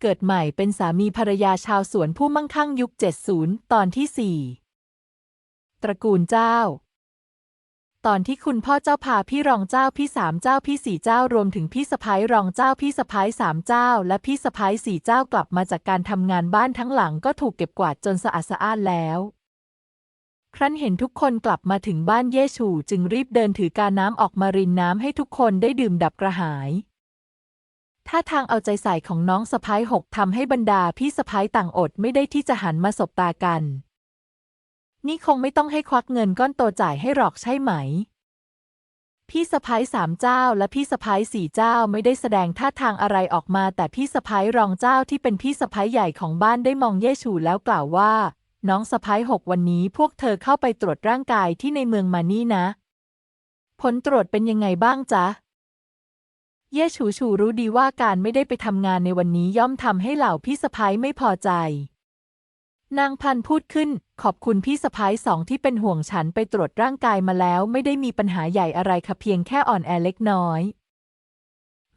เกิดใหม่เป็นสามีภรรยาชาวสวนผู้มั่งคั่งยุค 70 ตอนที่ 4 ตระกูลเจ้า ตอนที่คุณพ่อเจ้าพาพี่รองเจ้าพี่สามเจ้าพี่สี่เจ้ารวมถึงพี่สะพ้ายรองเจ้าพี่สะพ้ายสามเจ้า และพี่สะพ้ายสี่เจ้ากลับมาจากการทำงานบ้านทั้งหลังก็ถูกเก็บกวาดจนสะอาดสะอ้านแล้วครั้นเห็นทุกคนกลับมาถึงบ้านเยชูจึงรีบเดินถือกาน้ำออกมารินน้ำให้ทุกคนได้ดื่มดับกระหาย ท่าทางเอาใจใส่ของน้องสะพ้ายหกทำให้บรรดาพี่สะพ้ายต่างอดไม่ได้ที่จะหันมาสบตากัน นี่คงไม่ต้องให้ควักเงินก้อนโตจ่ายให้หรอกใช่ไหม พี่สะพ้ายสามเจ้าและพี่สะพ้ายสี่เจ้าไม่ได้แสดงท่าทางอะไรออกมา แต่พี่สะพ้ายรองเจ้าที่เป็นพี่สะพ้ายใหญ่ของบ้านได้มองเย่ฉูแล้วกล่าวว่า น้องสะพ้ายหกวันนี้พวกเธอเข้าไปตรวจร่างกายที่ในเมืองมานี่นะ ผลตรวจเป็นยังไงบ้างจ๊ะ เย่ฉูฉูรู้ดีว่าการไม่ได้ไปทำงานในวันนี้ย่อมทำให้เหล่าพี่สะพ้ายไม่พอใจ นางพันพูดขึ้น ขอบคุณพี่สะพ้ายสองที่เป็นห่วงฉันไปตรวจร่างกายมาแล้ว ไม่ได้มีปัญหาใหญ่อะไรค่ะเพียงแค่อ่อนแอเล็กน้อย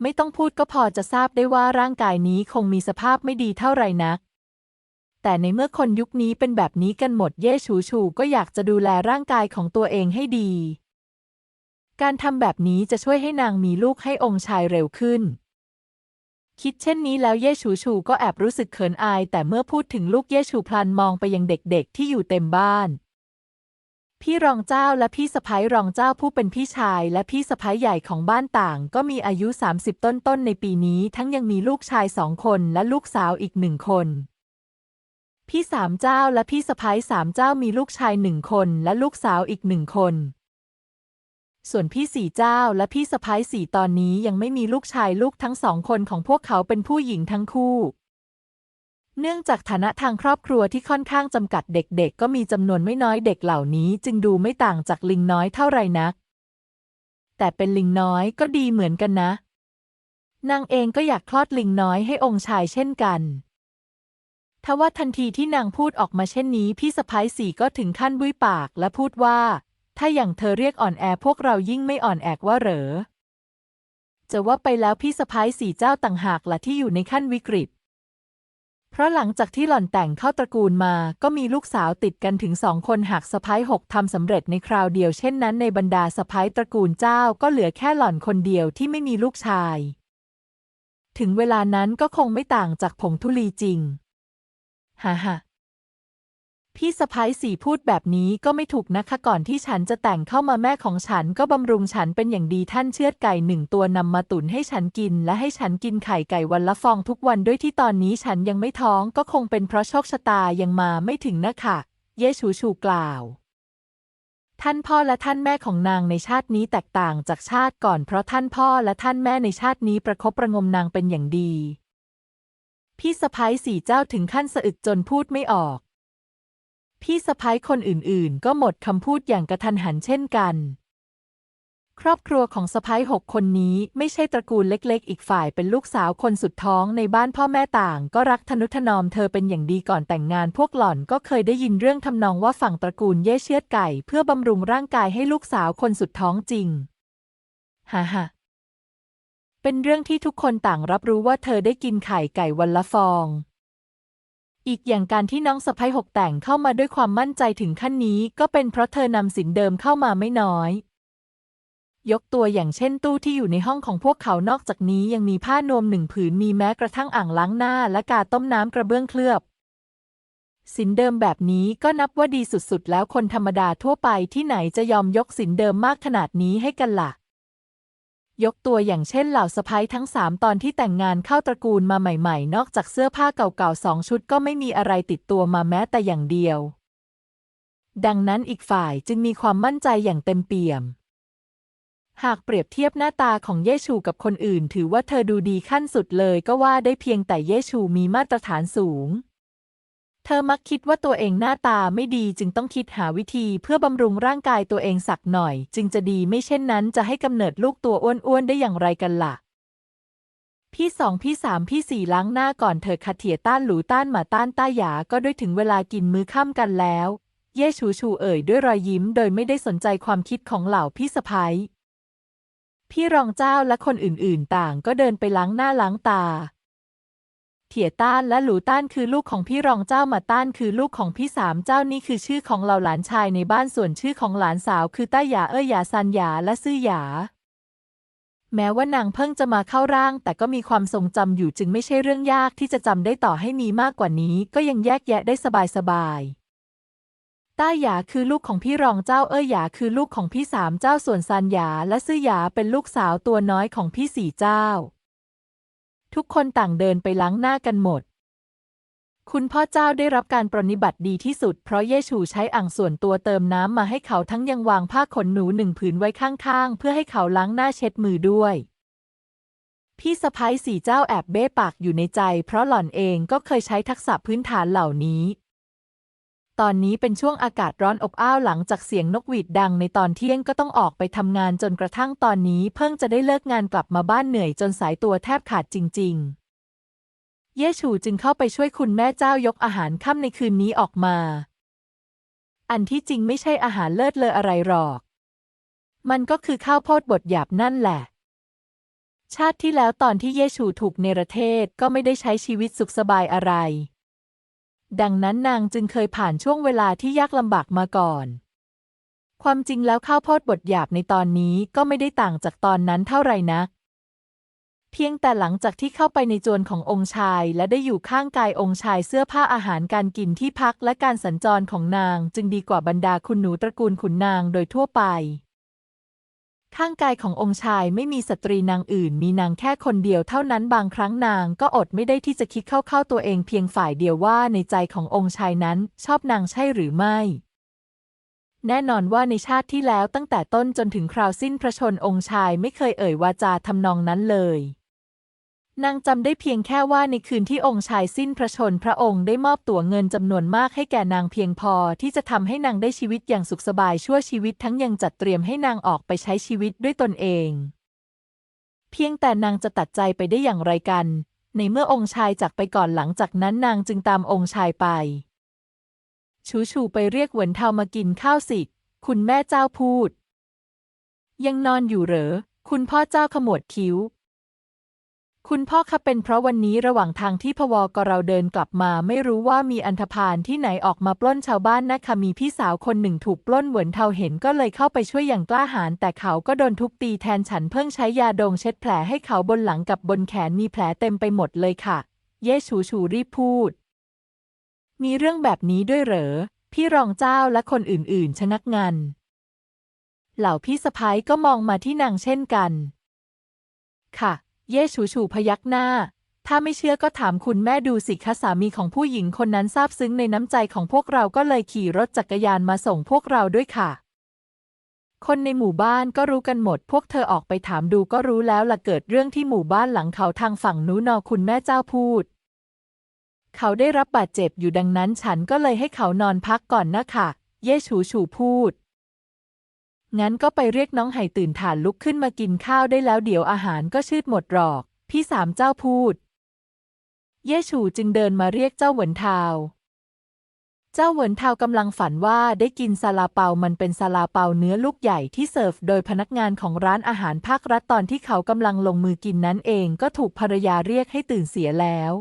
ไม่ต้องพูดก็พอจะทราบได้ว่าร่างกายนี้คงมีสภาพไม่ดีเท่าไหร่นัก แต่ในเมื่อคนยุคนี้เป็นแบบนี้กันหมดเย่ฉูฉูก็อยากจะดูแลร่างกายของตัวเองให้ดี การทำแบบนี้จะช่วยให้นางมีลูกให้องค์ชายเร็วขึ้น คิดเช่นนี้แล้วเย่ฉูฉูก็แอบรู้สึกเขินอาย แต่เมื่อพูดถึงลูกเย่ฉูพลันมองไปยังเด็กๆ ที่อยู่เต็มบ้าน พี่รองเจ้าและพี่สะพ้ายรองเจ้าผู้เป็นพี่ชาย และพี่สะพ้ายใหญ่ของบ้านต่าง ก็มีอายุ 30 ต้นๆในปีนี้ ทั้งยังมีลูกชายสองคนและลูกสาวอีกหนึ่งคนพี่สามเจ้าและพี่สะพ้ายสามเจ้ามีลูกชายหนึ่งคนและลูกสาวอีกหนึ่งคน ส่วนพี่สี่เจ้าและพี่สะพ้ายสี่ตอนนี้ยังไม่มีลูกชายลูกทั้งสองคนของพวกเขาเป็นผู้หญิงทั้งคู่ เนื่องจากฐานะทางครอบครัวที่ค่อนข้างจำกัดเด็กๆ ก็มีจำนวนไม่น้อยเด็กเหล่านี้ จึงดูไม่ต่างจากลิงน้อยเท่าไรนัก แต่เป็นลิงน้อยก็ดีเหมือนกันนะ นางเองก็อยากคลอดลิงน้อยให้องค์ชายเช่นกันทว่าทันทีที่นางพูดออกมาเช่นนี้ พี่สะพ้ายสี่ก็ถึงขั้นบุ้ยปากและพูดว่า ถ้าอย่างเธอเรียกอ่อนแอพวกเรายิ่งไม่อ่อนแอกว่าเหรอ จะว่าไปแล้วพี่สะพ้ายสี่เจ้าต่างหากละที่อยู่ในขั้นวิกฤต เพราะหลังจากที่หล่อนแต่งเข้าตระกูลมา ก็มีลูกสาวติดกันถึงสองคนหากสะพ้ายหกทำสำเร็จในคราวเดียวเช่นนั้นในบรรดาสะพ้ายตระกูลเจ้าก็เหลือแค่หล่อนคนเดียวที่ไม่มีลูกชาย ถึงเวลานั้นก็คงไม่ต่างจากผงธุลีจริงฮ่าฮ่า พี่สะพ้ายสี่พูดแบบนี้ก็ไม่ถูกนะคะก่อนที่ฉันจะแต่งเข้ามาแม่ของฉันก็บำรุงฉันเป็นอย่างดีท่านเชือดไก่หนึ่งตัวนำมาตุนให้ฉันกิน และให้ฉันกินไข่ไก่วันละฟองทุกวันด้วยที่ตอนนี้ฉันยังไม่ท้องก็คงเป็นเพราะโชคชะตายังมาไม่ถึงนะคะเยชูชูกล่าว ท่านพ่อและท่านแม่ของนางในชาตินี้แตกต่างจากชาติก่อนเพราะท่านพ่อและท่านแม่ในชาตินี้ประคบประงมนางเป็นอย่างดี พี่สะพ้ายสี่เจ้าถึงขั้นสะอึกจนพูดไม่ออก พี่สะพ้ายคนอื่นๆ ก็หมดคำพูดอย่างกระทันหันเช่นกัน ครอบครัวของสะพ้ายหกคนนี้ไม่ใช่ตระกูลเล็ก ๆ อีกฝ่ายเป็นลูกสาวคนสุดท้องในบ้านพ่อแม่ต่าง ก็รักทนุถนอมเธอเป็นอย่างดีก่อนแต่งงานพวกหล่อนก็เคยได้ยินเรื่องทำนองว่าฝั่งตระกูลเย่เชือดไก่ เพื่อบำรุงร่างกายให้ลูกสาวคนสุดท้องจริงฮ่าฮ่าเป็นเรื่องที่ทุกคนต่างรับรู้ว่าเธอได้กินไข่ไก่วันละฟอง อีกอย่างการที่น้องสะพ้ยหกแต่งเข้ามาด้วยความมั่นใจถึงขั้นนี้ ก็เป็นเพราะเธอนำสินเดิมเข้ามาไม่น้อย ยกตัวอย่างเช่นตู้ที่อยู่ในห้องของพวกเขานอกจากนี้ยังมีผ้านวมหนึ่งผืนมีแม้กระทั่งอ่างล้างหน้าและกาต้มน้ำกระเบื้องเคลือบ สินเดิมแบบนี้ก็นับว่าดีสุดๆ แล้วคนธรรมดาทั่วไปที่ไหนจะยอมยกสินเดิมมากขนาดนี้ให้กันละ่ะ ยกตัวอย่างเช่นเหล่าสะพ้ยทั้งสามตอนที่แต่งงานเข้าตระกูลมาใหม่ๆ นอกจากเสื้อผ้าเก่าๆสองชุดก็ไม่มีอะไรติดตัวมาแม้แต่อย่างเดียว ดังนั้นอีกฝ่ายจึงมีความมั่นใจอย่างเต็มเปี่ยม หากเปรียบเทียบหน้าตาของเยชูกับคนอื่น ถือว่าเธอดูดีขั้นสุดเลยก็ว่าได้เพียงแต่เยชูมีมาตรฐานสูง เธอมักคิดว่าตัวเองหน้าตาไม่ดีจึงต้องคิดหาวิธีเพื่อบำรุงร่างกายตัวเองสักหน่อย จึงจะดีไม่เช่นนั้นจะให้กำเนิดลูกตัวอ้วนๆได้อย่างไรกันล่ะ พี่สองพี่สามพี่สี่ล้างหน้าก่อนเธอคาเถียต้านหลูต้านหมาต้านต้าหยาก็ด้วยถึงเวลากินมื้อค่ำกันแล้ว เย่ชูชูเอ่ยด้วยรอยยิ้ม โดยไม่ได้สนใจความคิดของเหล่าพี่สะพ้ยพี่รองเจ้าและคนอื่นๆ ต่างก็เดินไปล้างหน้าล้างตา เถียต้านและหลูต้านคือลูกของพี่รองเจ้ามาต้านคือลูกของพี่สามเจ้านี่คือชื่อของเหล่าหลานชายในบ้านส่วนชื่อของหลานสาวคือต้าหยาเอ้ยหยาซันหยาและซื่อหยาแม้ว่านางเพิ่งจะมาเข้าร่าง แต่ก็มีความทรงจำอยู่จึงไม่ใช่เรื่องยากที่จะจำได้ต่อให้มีมากกว่านี้ ก็ยังแยกแยะได้สบายๆต้าหยาคือลูกของพี่รองเจ้าเอ้ยหยาคือลูกของพี่สามเจ้าส่วนซันหยาและซื่อหยาเป็นลูกสาวตัวน้อยของพี่สี่เจ้า ทุกคนต่างเดินไปล้างหน้ากันหมด คุณพ่อเจ้าได้รับการปรนนิบัติดีที่สุด เพราะเยชูใช้อ่างส่วนตัวเติมน้ำมาให้เขาทั้งยังวางผ้าขนหนูหนึ่งผืนไว้ข้างๆ เพื่อให้เขาล้างหน้าเช็ดมือด้วย พี่สะพ้ายสี่เจ้าแอบเบ้ปากอยู่ในใจ เพราะหล่อนเองก็เคยใช้ทักษะพื้นฐานเหล่านี้ ตอนนี้เป็นช่วงอากาศร้อนอบอ้าวหลังจากเสียงนกหวีดดังในตอนเที่ยงก็ต้องออกไปทำงานจนกระทั่งตอนนี้เพิ่งจะได้เลิกงานกลับมาบ้านเหนื่อยจนสายตัวแทบขาดจริง ๆ เยชูจึงเข้าไปช่วยคุณแม่เจ้ายกอาหารค่ำในคืนนี้ออกมา อันที่จริงไม่ใช่อาหารเลิศเลออะไรหรอก มันก็คือข้าวโพดบดหยาบนั่นแหละ ชาติที่แล้วตอนที่เยชูถูกเนรเทศก็ไม่ได้ใช้ชีวิตสุขสบายอะไร ดังนั้นนางจึงเคยผ่านช่วงเวลาที่ยากลำบากมาก่อน ความจริงแล้วข้าวโพดบดหยาบในตอนนี้ก็ไม่ได้ต่างจากตอนนั้นเท่าไหร่นัก เพียงแต่หลังจากที่เข้าไปในจวนขององค์ชาย และได้อยู่ข้างกายองค์ชายเสื้อผ้าอาหารการกินที่พักและการสัญจรของนางจึงดีกว่าบรรดาคุณหนูตระกูลขุนนางโดยทั่วไป ข้างกายขององค์ชายไม่มีสตรีนางอื่น มีนางแค่คนเดียวเท่านั้นบางครั้งนางก็อดไม่ได้ที่จะคิดเข้าๆตัวเองเพียงฝ่ายเดียวว่าในใจขององค์ชายนั้นชอบนางใช่หรือไม่ แน่นอนว่าในชาติที่แล้วตั้งแต่ต้นจนถึงคราวสิ้นพระชนองค์ชายไม่เคยเอ่ยวาจาทำนองนั้นเลย นางจำได้เพียงแค่ว่าในคืนที่องค์ชายสิ้นพระชนพระองค์ได้มอบตั๋วเงินจำนวนมากให้แก่นางเพียงพอที่จะทำให้นางได้ชีวิตอย่างสุขสบายชั่วชีวิตทั้งยังจัดเตรียมให้นางออกไปใช้ชีวิตด้วยตนเอง เพียงแต่นางจะตัดใจไปได้อย่างไรกัน ในเมื่อองค์ชายจากไปก่อนหลังจากนั้นนางจึงตามองค์ชายไป ชูชูไปเรียกเหวินเทามากินข้าวสิ คุณแม่เจ้าพูด ยังนอนอยู่เหรอ คุณพ่อเจ้าขมวดคิ้ว คุณพ่อคะเป็นเพราะวันนี้ระหว่างทางที่พวกเราเดินกลับมา ไม่รู้ว่ามีอันธพาลที่ไหนออกมาปล้นชาวบ้านนะคะมีพี่สาวคนหนึ่งถูกปล้นเหวินเทาเห็นก็เลยเข้าไปช่วยอย่างกล้าหาญแต่เขาก็โดนทุบตีแทนฉันเพิ่งใช้ยาดองเช็ดแผลให้เขาบนหลังกับบนแขนมีแผลเต็มไปหมดเลยค่ะ เย่ชูชูรีบพูด มีเรื่องแบบนี้ด้วยเหรอ พี่รองเจ้าและคนอื่นๆชะงักงันเหล่าพี่สะพ้ายก็มองมาที่นางเช่นกัน ค่ะ เย่ชูชูพยักหน้า ถ้าไม่เชื่อก็ถามคุณแม่ดูสิคะสามีของผู้หญิงคนนั้นซาบซึ้งในน้ำใจของพวกเราก็เลยขี่รถจักรยานมาส่งพวกเราด้วยค่ะ คนในหมู่บ้านก็รู้กันหมด พวกเธอออกไปถามดูก็รู้แล้วล่ะเกิดเรื่องที่หมู่บ้านหลังเขาทางฝั่งนู้นนอคุณแม่เจ้าพูด เขาได้รับบาดเจ็บอยู่ดังนั้นฉันก็เลยให้เขานอนพักก่อนนะค่ะ เย่ชูชูพูด งั้นก็ไปเรียกน้องไห่ตื่นฐานลุกขึ้นมากินข้าวได้แล้วเดี๋ยวอาหารก็ชืดหมดหรอก พี่สามเจ้าพูด เย่ชูจึงเดินมาเรียกเจ้าเหวินทาวเจ้าเหวินทาวกำลังฝันว่าได้กินซาลาเปา มันเป็นซาลาเปาเนื้อลูกใหญ่ที่เสิร์ฟโดยพนักงานของร้านอาหารภาครัฐตอนที่เขากำลังลงมือกินนั้นเองก็ถูกภรรยาเรียกให้ตื่นเสียแล้ว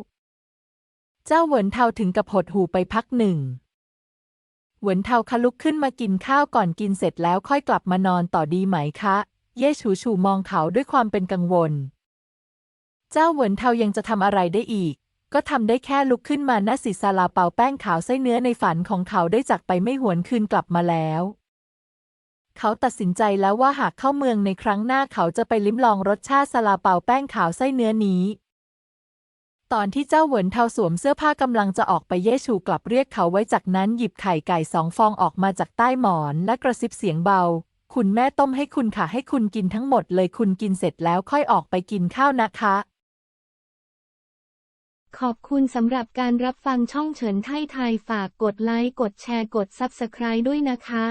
เจ้าเหวินเทาถึงกับหดหูไปพักหนึ่ง เหวินเทาคะลุกขึ้นมากินข้าวก่อนกินเสร็จแล้วค่อยกลับมานอนต่อดีไหมคะ เย่ฉูฉูมองเขาด้วยความเป็นกังวล เจ้าเหวินเทายังจะทำอะไรได้อีก ก็ทำได้แค่ลุกขึ้นมาหน้าสิซาลาเปาแป้งขาวไส้เนื้อในฝันของเขาได้จากไปไม่หวนคืนกลับมาแล้ว เขาตัดสินใจแล้วว่าหากเข้าเมืองในครั้งหน้าเขาจะไปลิ้มลองรสชาติซาลาเปาแป้งขาวไส้เนื้อนี้ ตอนที่เจ้าเหวินเทาสวมเสื้อผ้ากำลังจะออกไปเย่ชูกลับเรียกเขาไว้จากนั้นหยิบไข่ไก่สองฟองออกมาจากใต้หมอนและกระซิบเสียงเบา คุณแม่ต้มให้คุณค่ะให้คุณกินทั้งหมดเลยคุณกินเสร็จแล้วค่อยออกไปกินข้าวนะคะ ขอบคุณสำหรับการรับฟังช่องเฉินไทยไทยฝากกดไลค์กดแชร์กด Subscribe ด้วยนะคะ